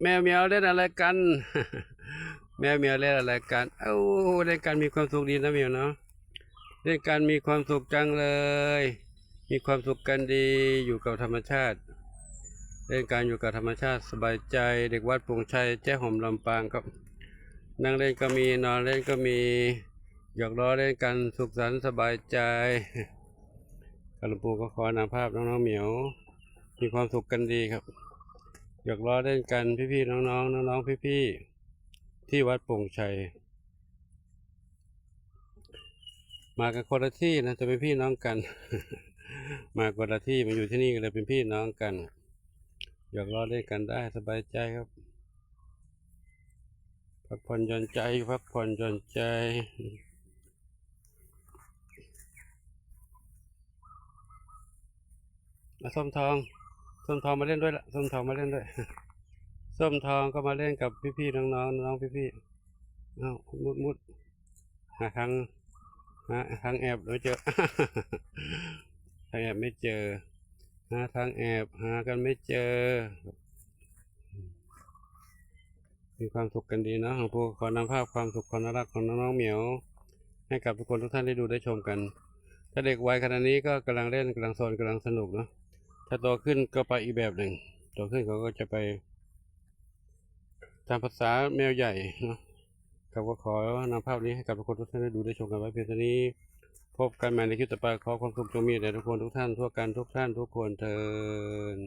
แมวเหมียวเล่นอะไรกัน แมวเหมียวเล่นอะไรกันเอ้าเล่นกันมีความสุขดีนะเหมียวเนาะเล่นกันมีความสุขจังเลย มีความสุขกันดีอยู่กับธรรมชาติ เล่นการอยู่กับธรรมชาติสบายใจ เด็กวัดปงชัยแจ้ห่มลำปางครับนั่งเล่นก็มีนอนเล่นก็มีหยอกล้อเล่นกันสุขสันต์สบายใจกหลวงปูก็ขอนำภาพน้องๆเหมียว มีความสุขกันดีครับ หยอกล้อเล่นกันพี่ๆน้องๆน้องๆพี่ๆที่วัดปงชัย มากันคนละที่นะจะเป็นพี่น้องกัน มาคนละที่มาอยู่ที่นี่ก็เลยเป็นพี่น้องกันหยอกล้อเล่นกันได้สบายใจครับพักผ่อนหย่อนใจพักผ่อนหย่อนใจอะส้มทอง ส้มทองมาเล่นด้วยละส้มทองมาเล่นด้วย ส้มทองก็มาเล่นกับพี่ๆน้องๆน้องพี่ๆเอ้ามุดมุดหาทางหาทางแอบไม่เจอทางแอบไม่เจอหาทางแอบหากันไม่เจอ มีความสุขกันดีเนาะของพวกขอนำภาพความสุขความน่ารักของน้องๆเหมียว ให้กับทุกคนทุกท่านได้ดูได้ชมกัน ถ้าเด็กวัยขนาดนี้ก็กำลังเล่นกำลังโซนกำลังสนุกเนาะ ถ้าโตขึ้นก็ไปอีกแบบหนึ่งโตขึ้นเขาก็จะไป ตามภาษาแมวใหญ่เนาะครับก็ขอนำภาพนี้ให้กับทุกคนทุกท่านได้ดูได้ชมกันไว้เพียงเท่านี้ พบกันใหม่ในคลิปต่อไปขอความสุขจงมีแด่ทุกคนทุกท่านทั่วกันทุกท่านทุกคนเทิน